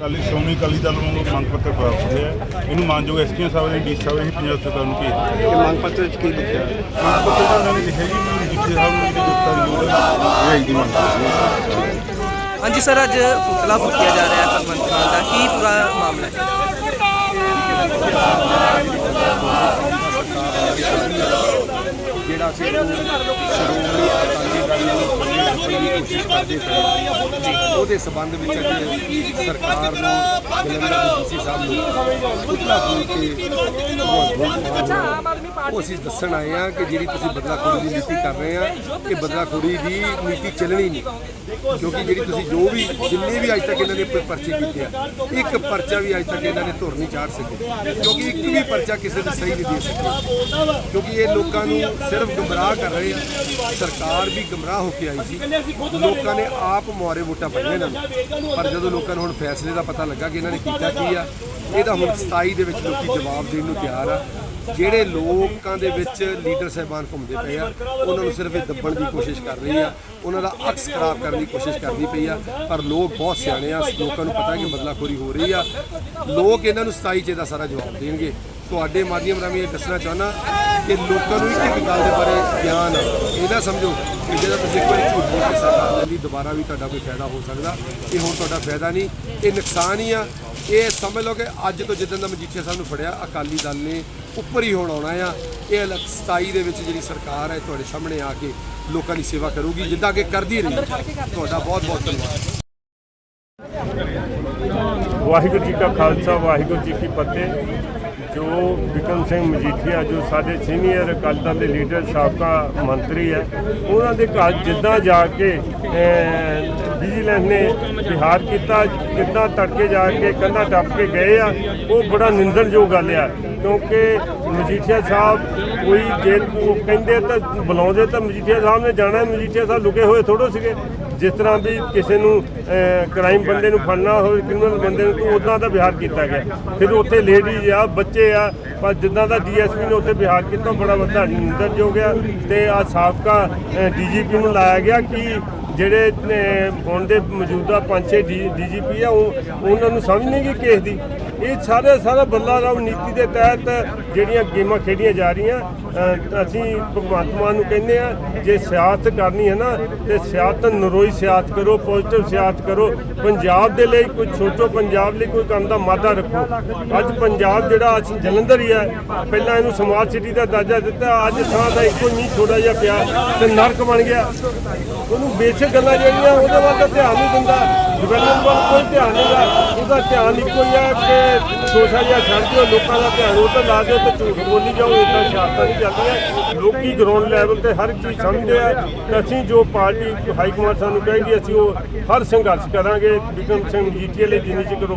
ਕੱਲ੍ਹ ਸ਼੍ਰੋਮਣੀ ਅਕਾਲੀ ਦਲ ਨੂੰ ਮੰਗ ਪੱਤਰ ਪ੍ਰਾਪਤ ਹੋਇਆ ਇਹਨੂੰ ਮਾਨਯੋਗ ਐਸਪੀ ਸਾਹਿਬ ਨੇ ਡੀ ਸਾਹਿਬ ਨੇ ਪੰਜਾਬ ਸਰਕਾਰ ਨੂੰ ਭੇਜ ਦਿੱਤਾ ਇਹ ਮੰਗ ਪੱਤਰ ਵਿੱਚ ਕੀ ਲਿਖਿਆ? ਮੰਗ ਪੱਤਰ ਦਾ ਉਹਨਾਂ ਨੇ ਲਿਖਿਆ ਜੀ ਵੀ ਡੀਸੀ ਸਾਹਿਬ ਨੂੰ ਜਿਹੜੀ ਗ੍ਰਿਫਤਾਰੀ ਲੋੜ ਹੈ। ਇਹ ਦੀ ਮੰਗ ਕਰਦੇ ਹਾਂ। ਹਾਂਜੀ ਸਰ ਅੱਜ ਪੁਤਲਾ ਫੂਕਿਆ ਜਾ ਰਿਹਾ ਹੈ ਭਗਵੰਤ ਮਾਨ ਦਾ। ਕੀ ਪੂਰਾ ਮਾਮਲਾ ਹੈ? ਜਿਹੜਾ ਕਿ ਸ਼੍ਰੋਮਣੀ ਅਕਾਲੀ ਦਲ ਨੂੰ ਬੰਦੇ ਰੱਖਣ ਦੀ ਕੋਸ਼ਿਸ਼ ਕਰਦੇ ਪਏ ਉਹਦੇ ਸੰਬੰਧ ਵਿੱਚ ਅੱਜ ਸਰਕਾਰ ਨੂੰ ਜਲੰਧਰ ਡੀਸੀ ਸਾਹਿਬ ਨੂੰ ਪੁਤਲਾ ਕੇ ਅਸੀਂ ਦੱਸਣ ਆਏ ਆ ਕਿ ਜਿਹੜੀ ਤੁਸੀਂ ਬਦਲਾਖੋਰੀ ਦੀ ਨੀਤੀ ਕਰ ਰਹੇ ਆ ਇਹ ਬਦਲਾਖੋਰੀ ਦੀ ਨੀਤੀ ਚੱਲਣੀ ਨਹੀਂ। ਕਿਉਂਕਿ ਜਿਹੜੀ ਤੁਸੀਂ ਜੋ ਵੀ ਜਿੰਨੇ ਵੀ ਅੱਜ ਤੱਕ ਇਹਨਾਂ ਨੇ ਪਰਚੇ ਕੀਤੇ ਆ ਇੱਕ ਪਰਚਾ ਵੀ ਅੱਜ ਤੱਕ ਇਹਨਾਂ ਨੇ ਧੁਰ ਨਹੀਂ ਚਾੜ ਸਕੇ ਕਿਉਂਕਿ ਇੱਕ ਵੀ ਪਰਚਾ ਕਿਸੇ ਨੂੰ ਸਹੀ ਨਹੀਂ ਦੇ ਸਕੇ ਕਿਉਂਕਿ ਇਹ ਲੋਕਾਂ ਨੂੰ ਸਿਰਫ ਗੁੰਮਰਾਹ ਕਰ ਰਹੇ ਆ। ਸਰਕਾਰ ਵੀ ਗੁੰਮਰਾਹ ਹੋ ਕੇ ਆਈ ਸੀ। ਲੋਕਾਂ ਨੇ ਆਪ ਮੁਹਾਰੇ ਵੋਟਾਂ ਪਾਈਆਂ ਇਹਨਾਂ ਨੂੰ। ਪਰ ਜਦੋਂ ਲੋਕਾਂ ਨੂੰ ਹੁਣ ਫੈਸਲੇ ਦਾ ਪਤਾ ਲੱਗਾ ਕਿ ਇਹਨਾਂ ਨੇ ਕੀਤਾ ਕੀ ਆ ਇਹਦਾ ਹੁਣ 27 ਦੇ ਵਿੱਚ ਲੋਕੀ ਜਵਾਬ ਦੇਣ ਨੂੰ ਤਿਆਰ ਆ। ਜਿਹੜੇ ਲੋਕਾਂ ਦੇ ਵਿੱਚ ਲੀਡਰ ਸਾਹਿਬਾਨ ਘੁੰਮਦੇ ਪਏ ਆ, ਉਹਨਾਂ ਨੂੰ ਸਿਰਫ ਇਹ ਦੱਬਣ ਦੀ ਕੋਸ਼ਿਸ਼ ਕਰ ਰਹੀ ਆ, ਉਹਨਾਂ ਦਾ ਅਕਸ ਖਰਾਬ ਕਰਨ ਦੀ ਕੋਸ਼ਿਸ਼ ਕਰਦੀ ਪਈ ਆ। ਪਰ ਲੋਕ ਬਹੁਤ ਸਿਆਣੇ ਆ, ਲੋਕਾਂ ਨੂੰ ਪਤਾ ਕਿ ਬਦਲਾਖੋਰੀ ਹੋ ਰਹੀ ਆ। ਲੋਕ ਇਹਨਾਂ ਨੂੰ 27 ਚ ਇਹਦਾ ਸਾਰਾ ਜਵਾਬ ਦੇਣਗੇ। ਤੁਹਾਡੇ ਮਾਧਿਅਮ ਰਾਹੀਂ ਇਹ ਦੱਸਣਾ ਚਾਹੁੰਦਾ ਕਿ ਲੋਕਾਂ ਨੂੰ ਇੱਕ ਗੱਲ ਦੇ ਬਾਰੇ ਗਿਆਨ ਆ। ਇਹ ਨਾ ਸਮਝੋ ਕਿ ਜਿਹੜਾ ਤੁਸੀਂ ਕੋਈ ਝੂਠ ਬੋਲ ਦੁਬਾਰਾ ਵੀ ਤੁਹਾਡਾ ਕੋਈ ਫਾਇਦਾ ਹੋ ਸਕਦਾ। ਇਹ ਹੁਣ ਤੁਹਾਡਾ ਫਾਇਦਾ ਨਹੀਂ, ਇਹ ਨੁਕਸਾਨ ਹੀ ਆ। ਇਹ ਸਮਝ ਲਓ ਕਿ ਅੱਜ ਤੋਂ ਜਿੱਦਣ ਦਾ ਮਜੀਠੀਆ ਸਾਹਿਬ ਨੂੰ ਫੜਿਆ, ਅਕਾਲੀ ਦਲ ਨੇ ਉੱਪਰ ਹੀ ਹੁਣ ਆਉਣਾ ਆ। ਇਹ ਅਲੱਗ 27 ਦੇ ਵਿੱਚ ਜਿਹੜੀ ਸਰਕਾਰ ਹੈ, ਤੁਹਾਡੇ ਸਾਹਮਣੇ ਆ ਕੇ ਲੋਕਾਂ ਦੀ ਸੇਵਾ ਕਰੂਗੀ, ਜਿੱਦਾਂ ਕਿ ਕਰਦੀ ਰਹੀ। ਤੁਹਾਡਾ ਬਹੁਤ ਬਹੁਤ ਧੰਨਵਾਦ। ਵਾਹਿਗੁਰੂ ਜੀ ਕਾ ਖਾਲਸਾ, ਵਾਹਿਗੁਰੂ ਜੀ ਕੀ ਫਤਿਹ। ਜੋ ਬਿਕਮ ਸਿੰਘ ਮਜੀਠੀਆ, ਜੋ ਸਾਡੇ ਸੀਨੀਅਰ ਅਕਾਲੀ ਦਲ ਦੇ ਲੀਡਰ ਸਾਬਕਾ ਮੰਤਰੀ ਹੈ, ਉਹਨਾਂ ਦੇ ਘਰ ਜਿੱਦਾਂ ਜਾ ਕੇ ਵਿਜੀਲੈਂਸ ਨੇ ਵਿਹਾਰ ਕੀਤਾ ਕਿੱਦਾਂ ਤੜਕੇ ਜਾ ਕੇ ਕੰਧਾ ਟੱਪ ਕੇ ਗਏ ਆ, ਉਹ ਬੜਾ ਨਿੰਦਣਯੋਗ ਗੱਲ ਆ, ਕਿਉਂਕਿ ਮਜੀਠੀਆ ਸਾਹਿਬ ਕੋਈ ਜੇ ਉਹ ਕਹਿੰਦੇ ਤਾਂ ਬੁਲਾਉਂਦੇ ਤਾਂ ਮਜੀਠੀਆ ਸਾਹਿਬ ਨੇ ਜਾਣਾ, ਮਜੀਠੀਆ ਸਾਹਿਬ ਲੁਕੇ ਹੋਏ ਥੋੜੋ ਸੀਗੇ। ਜਿਸ ਤਰ੍ਹਾਂ ਵੀ ਕਿਸੇ ਨੂੰ ਕ੍ਰਾਈਮ ਬੰਦੇ ਨੂੰ ਫੜਨਾ ਹੋਵੇ ਕ੍ਰਿਮੀਨਲ ਬੰਦੇ ਨੂੰ, ਤਾਂ ਉਦਾਂ ਦਾ ਵਿਹਾਰ ਕੀਤਾ ਗਿਆ। ਫਿਰ ਉੱਥੇ ਲੇਡੀਜ਼ ਆ, ਬੱਚੇ ਆ, ਪਰ ਜਿੱਦਾਂ ਦਾ ਡੀਐਸਪੀ ਨੇ ਉੱਥੇ ਵਿਹਾਰ ਕੀਤਾ ਬੜਾ ਵੱਡਾ ਨਿੰਦਰ ਹੋ ਗਿਆ ਤੇ ਆ ਸਾਬਕਾ ਡੀਜੀਪੀ ਨੂੰ ਲਾਇਆ ਗਿਆ ਕਿ ਜਿਹੜੇ ਹੁਣ ਦੇ ਮੌਜੂਦਾ ਪੰਜ ਛੇ ਡੀਜੀਪੀ ਆ, ਉਹ, ਉਹਨਾਂ ਨੂੰ ਸਮਝ ਨਹੀਂ ਗਈ ਕੇਸ ਦੀ। ਇਹ ਸਾਰੇ, ਸਾਰਾ ਬੱਲਾ ਰਾਵ ਨੀਤੀ ਦੇ ਤਹਿਤ ਜਿਹੜੀਆਂ ਗੇਮਾਂ ਖੇਡੀਆਂ ਜਾ ਰਹੀਆਂ ਅਸੀਂ ਭਗਵੰਤ ਮਾਨ ਨੂੰ ਕਹਿੰਦੇ ਆ, ਜੇ ਸਿਆਸਤ ਕਰਨੀ ਹੈ ਨਾ, ਤੇ ਸਿਆਸਤ ਨਰੋਈ ਸਿਆਸਤ ਕਰੋ ਪੋਜ਼ਿਟਿਵ ਸਿਆਸਤ ਕਰੋ। ਪੰਜਾਬ ਦੇ ਲਈ ਕੁਝ ਸੋਚੋ, ਪੰਜਾਬ ਲਈ ਕੋਈ ਕੰਮ ਦਾ ਮਾਦਾ ਰੱਖੋ। ਅੱਜ ਪੰਜਾਬ ਜਿਹੜਾ, ਅੱਜ ਜਲੰਧਰ ਹੀ ਹੈ ਪਹਿਲਾਂ ਇਹਨੂੰ ਸਮਾਰਟ ਸਿਟੀ ਦਾ ਦਰਜਾ ਦਿੱਤਾ, ਅੱਜ ਥਾਂ ਦਾ ਇੱਕੋ ਹੀ ਛੋਟਾ ਜਿਹਾ ਪਿਆ, ਤੇ ਨਰਕ ਬਣ ਗਿਆ। ਉਹਨੂੰ ਬੇਸਿਕ ਗੱਲਾਂ ਜਿਹੜੀਆਂ ਉਹਦੇ ਵੱਲ ਧਿਆਨ ਨਹੀਂ ਦਿੰਦਾ। ਡਿਵੈਲਪਮੈਂਟ ਵੱਲ ਕੋਈ ਧਿਆਨ ਨਹੀਂ ਦਾ ਉਹਦਾ ਧਿਆਨ ਇੱਕੋ ਹੀ ਹੈ ਕਿ ਸੋਸ਼ਲ ਜਿਹਾ ਛੱਡ ਲੋਕਾਂ ਦਾ ਧਿਆਨ ਉਹ ਤਾਂ ਲਾ ਦਿਓ ਤੇ ਝੂਠ ਬੋਲੀ ਜਾਓ ਇਦਾਂ ਸ਼ਾਰਤਾਂ ਨਹੀਂ ਚੱਲਦੀਆਂ ਲੋਕੀ ਗਰਾਊਂਡ ਲੈਵਲ ਤੇ ਹਰ ਚੀਜ਼ ਸਮਝਦੇ ਆ ਅਸੀਂ ਜੋ ਪਾਰਟੀ ਹਾਈ ਕਮਾਂਡ ਸਾਨੂੰ ਕਹੇਗੀ ਅਸੀਂ ਉਹ ਹਰ ਸੰਘਰਸ਼ ਕਰਾਂਗੇ। ਬਿਕਮ ਸਿੰਘ ਜੀਟੀਏ ਲਈ ਜਿੰਨੀ ਚਿਰ ਉਹ